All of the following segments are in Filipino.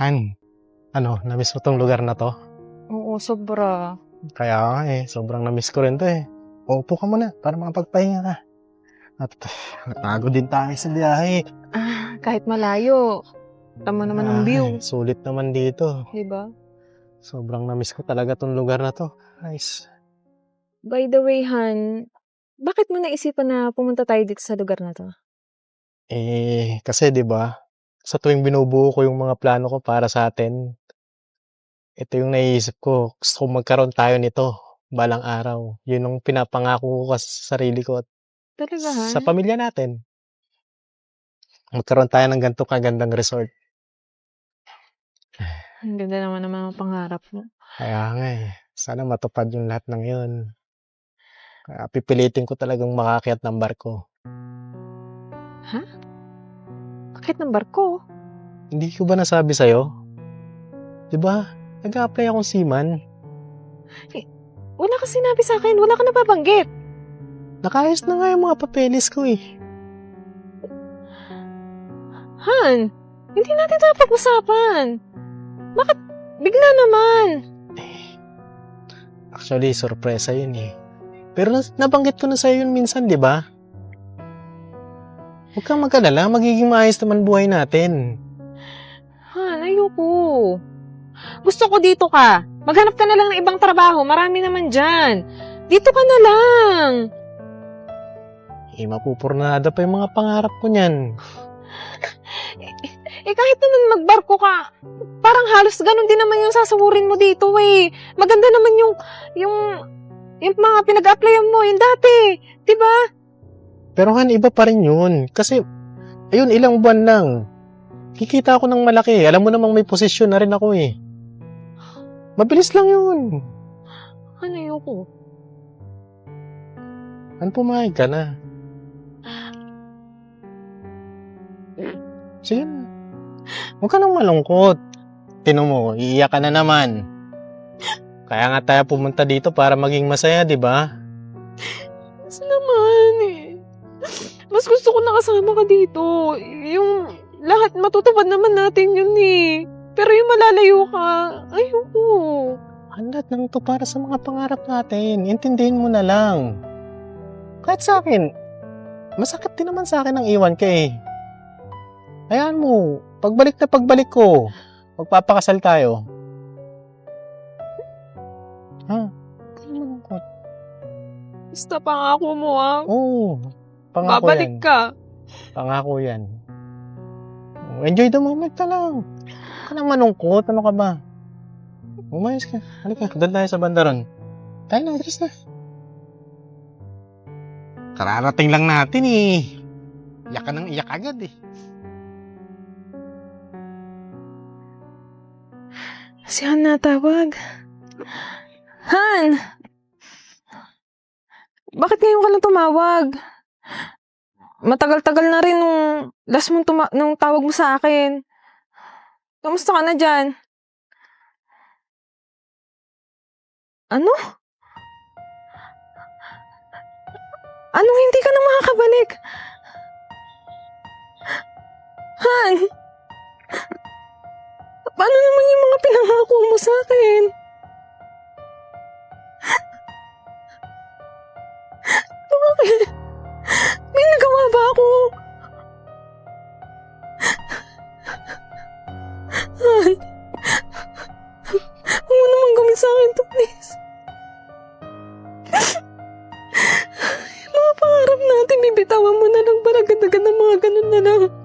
Han, ano, namiss mo tong lugar na to? Oo, sobra. Kaya nga eh, sobrang namiss ko rin to eh. Upo ka muna para makapagpahinga ka. At natago din tayo sa biyahe. Ah, kahit malayo. Tama naman ang view. Ay, sulit naman dito. Diba? Sobrang namiss ko talaga tong lugar na to. Nice. By the way, Han, bakit mo naisipan na pumunta tayo dito sa lugar na to? Eh, kasi 'di ba? Sa tuwing binubuo ko yung mga plano ko para sa atin, ito yung naiisip ko. Gusto ko magkaroon tayo nito balang araw. Yun ang pinapangako ko sa sarili ko at Talaga, sa pamilya natin. Magkaroon tayo ng ganito kagandang resort. Ang ganda naman ng mga pangarap mo. Kaya nga eh. Sana matupad yung lahat ng yun. Kaya pipilitin ko talagang makakyat ng barko. Bakit ng barko? Hindi ko ba nasabi sa'yo? Di ba? Nag-a-apply akong seaman. Wala ka sinabi sa akin. Wala ka nababanggit. Nakayos na nga yung mga papeles ko eh. Han, hindi natin ito pag-usapan. Bakit bigla naman? Actually, sorpresa yun eh. Pero nabanggit ko na sa'yo yun minsan, di ba? Huwag kang magkalala, magiging maayos naman buhay natin. Han, ayoko. Gusto ko dito ka. Maghanap ka na lang ng ibang trabaho. Marami naman dyan. Dito ka na lang. Eh, mapupurnada pa yung mga pangarap ko niyan. Eh kahit naman magbarko ka, parang halos ganun din naman yung sasahurin mo dito eh. Maganda naman yung, yung, yung mga pinag-applyan mo, yung dati. Diba? Pero han, iba pa rin yun. Kasi, ayun, ilang buwan lang. Kikita ako ng malaki. Alam mo namang may posisyon na rin ako eh. Mabilis lang yun. Ano? Ano pumayag ka na? Sige na. Huwag ka nang malungkot. Tino mo, iiyak ka na naman. Kaya nga tayo pumunta dito para maging masaya, di ba? Mas gusto ko nakasama ka dito. Yung lahat matutupad naman natin yun eh. Pero yung malalayo ka, ayoko. Handat lang to para sa mga pangarap natin. Intindihin mo na lang. Kahit sa akin, masakit din naman sa akin ang iwan ka eh. Hayaan mo, pagbalik na pagbalik ko, magpapakasal tayo. Ha? Malungkot. Basta pangako mo ah. Oo, pangako Babalik yan. ka. Pangako yan. Enjoy the moment na lang. Huwag ka nang malungkot. Ano ka ba? Umayos ka. Halika, doon tayo sa bandaron. Tayo na, address na. Kararating lang natin eh. Iyak ka ng iyak agad eh. Si Han natawag. Han! Bakit ngayon ka lang tumawag? Matagal-tagal na rin nung last mong tuma- nung tawag mo sa akin. Kamusta ka na dyan? Ano? Anong hindi ka na makakabalik? Han! Paano naman yung mga pinangako mo sa akin? Natin, bibitawan mo na lang para ganda-ganda mga ganun na lang.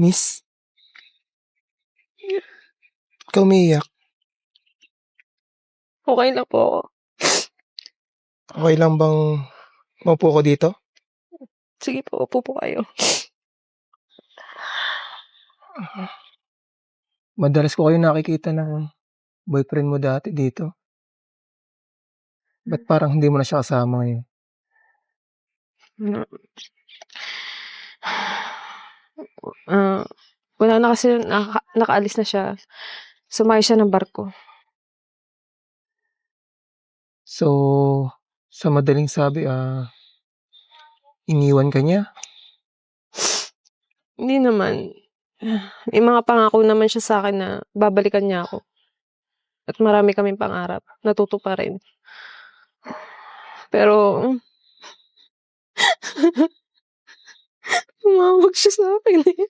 Miss? Ikaw umiiyak. Okay lang po ako. Okay lang bang maupo ko dito? Sige po, upo po kayo. Madalas ko kayo nakikita ng boyfriend mo dati dito. Ba't parang hindi mo na siya kasama ngayon? Ah, wala na kasi naka, nakaalis na siya. Sumakay siya ng barko. So, sa madaling sabi, ah, iniwan ka niya? Hindi naman. May mga pangako naman siya sa akin na babalikan niya ako. At marami kaming pangarap. Natuto pa rin. Pero, tumawag siya sa akin eh.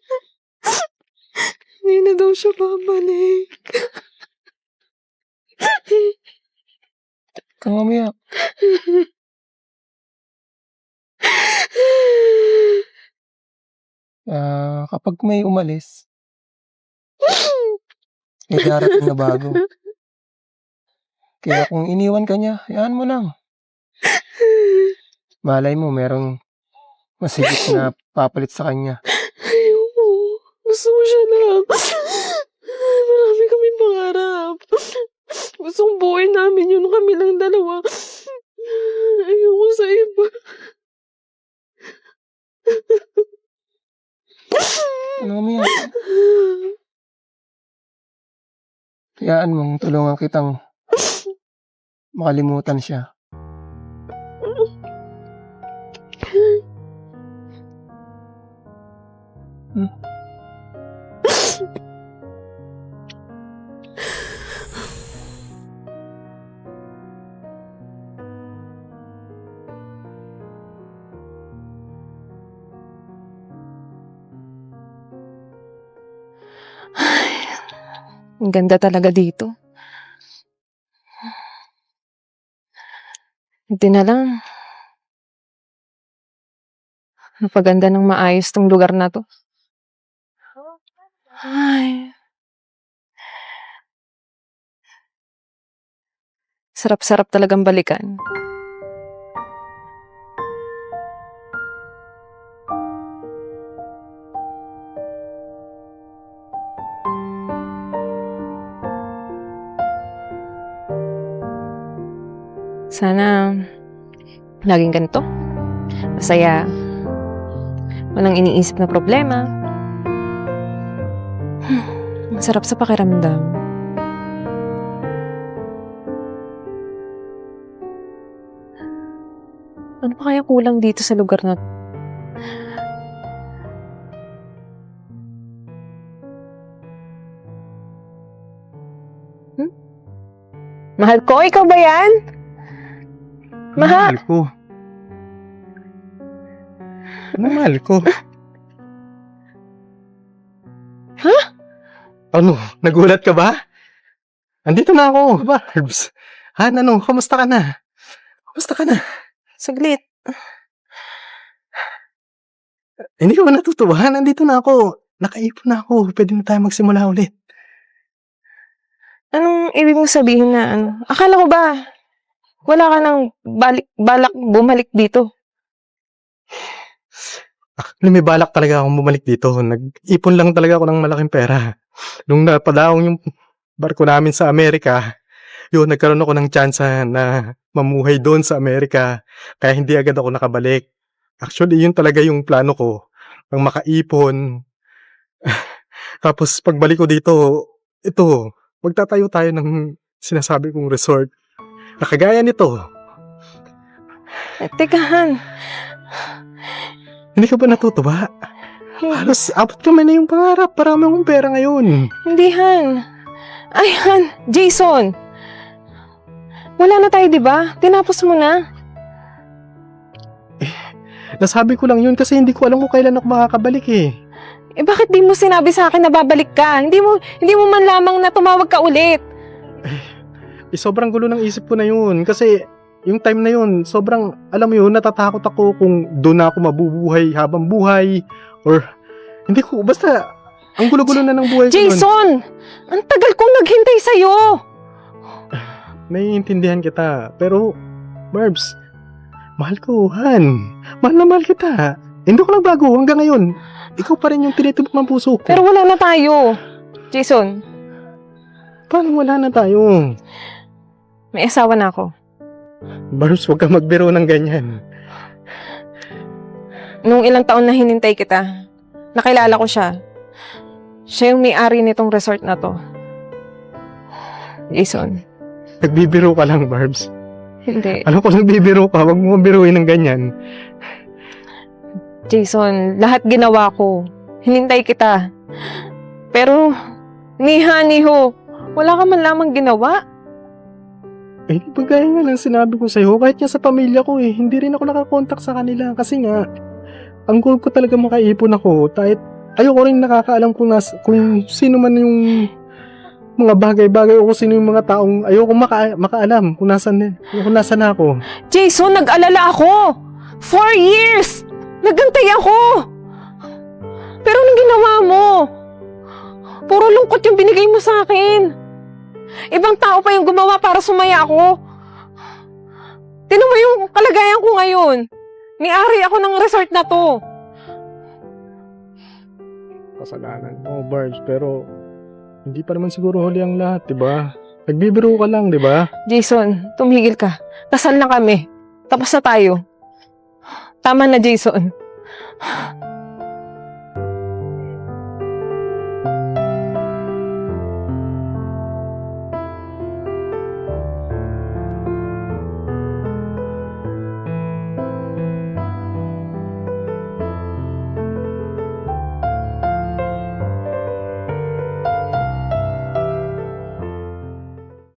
Hindi na daw siya babalik. Kang umiyak. Ah, kapag may umalis, may darating na bago. Kaya kung iniwan ka niya, hayaan mo lang. Malay mo, merong masigit na papalit sa kanya. Ayoko. Gusto ko siya lang. Marami kaming pangarap. Gusto kong buhay namin yun kami lang dalawa. Ayoko sa iba. Ano umiyak? Hayaan mong tulungan kitang makalimutan siya. Ang ganda talaga dito. Hindi na lang. Napaganda ng maayos tong lugar na to. Ay. Sarap-sarap talagang balikan. Sana laging ganito. Masaya. Walang iniisip na problema. Sarap sa pakiramdam. Ano pa kaya kulang dito sa lugar na? Hmm? Mahal ko, ikaw ba yan? Mahal. ko. Mahal ko. Ano? Nagulat ka ba? Andito na ako, Barbs. Han, ano? Kamusta ka na? Kamusta ka na? Saglit. Hindi ka ba natutuwa? Nandito na ako. Nakaipon na ako. Pwede na tayo magsimula ulit. Anong ibig mong sabihin na ano? Akala ko ba wala ka nang balik, balak bumalik dito? Actually, may balak talaga akong bumalik dito. Nag-ipon lang talaga ako ng malaking pera. Nung napadaong yung barko namin sa Amerika, yun, nagkaroon ako ng chance na mamuhay doon sa Amerika. Kaya hindi agad ako nakabalik. Actually, yun talaga yung plano ko. Ang makaipon. Tapos, pagbalik ko dito, ito, magtatayo tayo ng sinasabi kong resort. Nakagaya nito. Eh, teka, Han. Hindi ka ba natutuwa? Halos abot kamay na yung pangarap. Parami akong pera ngayon. Hindi, Han. Ay, Han. Jason. Wala na tayo, di ba? Tinapos mo na. Nasabi ko lang yun kasi hindi ko alam kung kailan ako makakabalik eh. Eh, bakit di mo sinabi sa akin na babalik ka? Hindi mo, hindi mo man lamang na tumawag ka ulit. eh sobrang gulo ng isip ko na yun. Kasi yung time na yun, sobrang, alam mo yun, natatakot ako kung doon na ako mabubuhay habang buhay. Or, hindi ko, basta, Ang gulo-gulo na ng buhay ko nun. Jason! Ang tagal kong naghintay sa'yo! Naiintindihan kita. Pero, Barbs, mahal ko, Han. Mahal na mahal kita. Hindi ko lang bago hanggang ngayon. Ikaw pa rin yung tinitibok ng puso ko. Pero wala na tayo. Jason, paano wala na tayo? may asawa na ako. Barbs, huwag kang magbiro ng ganyan. Nung ilang taon na hinintay kita, nakilala ko siya. Siya yung may-ari nitong resort na to. Jason, Nagbibiro ka lang, Barbs. hindi. Alam ko nagbibiro ka. Huwag mo biruin ng ganyan. Jason, lahat ginawa ko. Hinintay kita. Pero, ni Haniho, wala ka man lamang ginawa. Eh, gaya nga lang sinabi ko sa'yo, kahit nga sa pamilya ko eh, hindi rin ako nakakontak sa kanila kasi nga, ang goal ko talaga makaipon ako, kahit ayoko rin nakakaalam kung, nas, kung sino man yung mga bagay-bagay o kung sino yung mga taong ayoko maka, makaalam kung nasan, kung nasan ako. Jason, nag-alala ako! Four years! Nagantay ako! Pero anong ginawa mo? Puro lungkot yung binigay mo sa akin. Ibang tao pa yung gumawa para sumaya ako. Tinan mo yung kalagayan ko ngayon. Ni-ari ako ng resort na to. Kasalanan mo, Barbs, pero hindi pa naman siguro huli ang lahat, di ba? Nagbibiro ka lang, di ba? Jason, tumigil ka. Kasal na kami. Tapos na tayo. Tama na, Jason.